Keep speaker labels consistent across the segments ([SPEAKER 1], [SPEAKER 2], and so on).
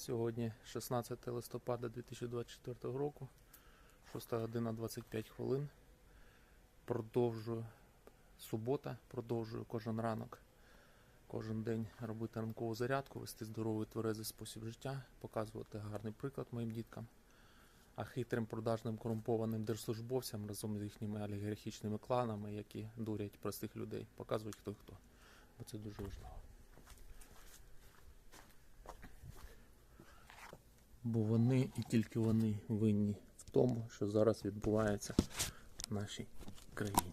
[SPEAKER 1] Сьогодні 16 листопада 2024 року, 6 година 25 хвилин. Продовжую субота, продовжую кожен ранок, кожен день робити ранкову зарядку, вести здоровий тверезий спосіб життя, показувати гарний приклад моїм діткам. А хитрим продажним корумпованим держслужбовцям разом з їхніми олігархічними кланами, які дурять простих людей, показують хто хто. Бо це дуже важливо. Бо вони і тільки вони винні в тому, що зараз відбувається в нашій країні.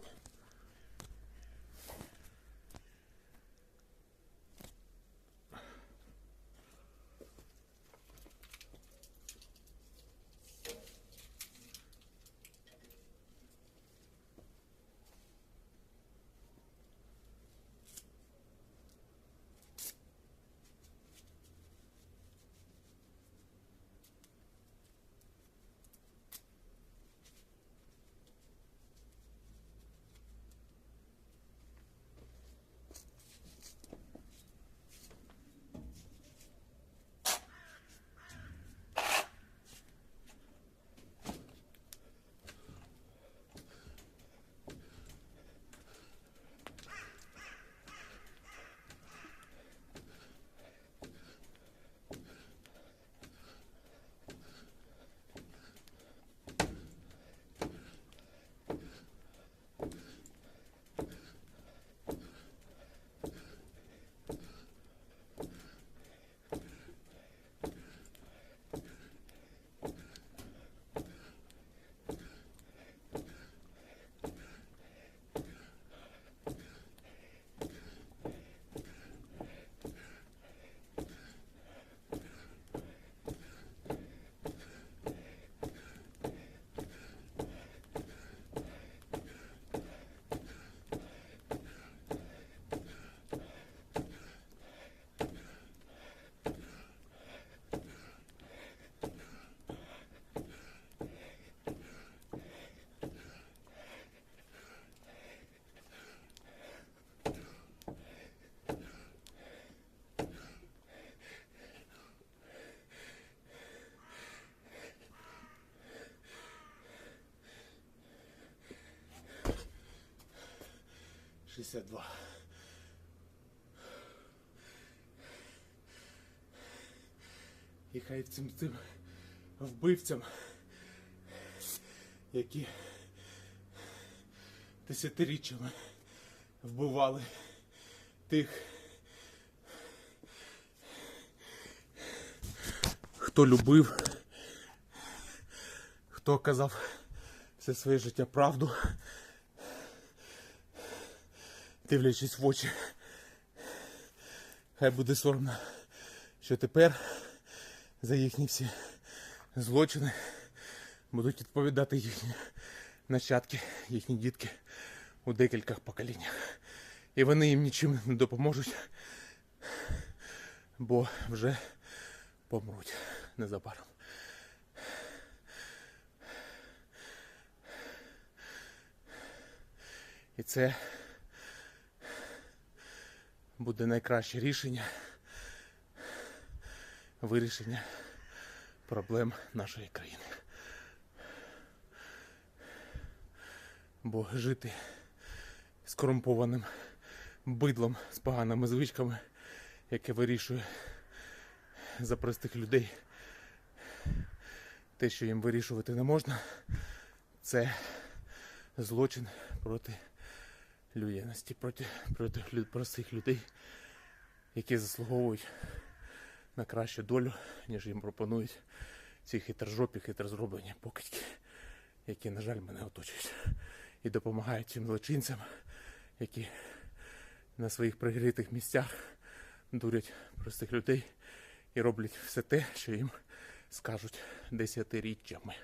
[SPEAKER 2] Шістдесят два. І хай цим цим вбивцям, які десятиріччями вбивали тих, хто любив, хто казав все своє життя правду, дивлячись в очі. Хай буде соромно, що тепер за їхні всі злочини будуть відповідати їхні нащадки, їхні дітки у декількох поколіннях. І вони їм нічим не допоможуть, бо вже помруть незабаром. І це буде найкраще рішення вирішення проблем нашої країни. Бо жити з корумпованим бидлом з поганими звичками, яке вирішує за простих людей те, що їм вирішувати не можна, це злочин проти людяності, проти, проти лю- простих людей, які заслуговують на кращу долю, ніж їм пропонують ці хитрожопі, хитрозроблені покидьки, які, на жаль, мене оточують. І допомагають цим злочинцям, які на своїх пригрітих місцях дурять простих людей і роблять все те, що їм скажуть десятиріччями.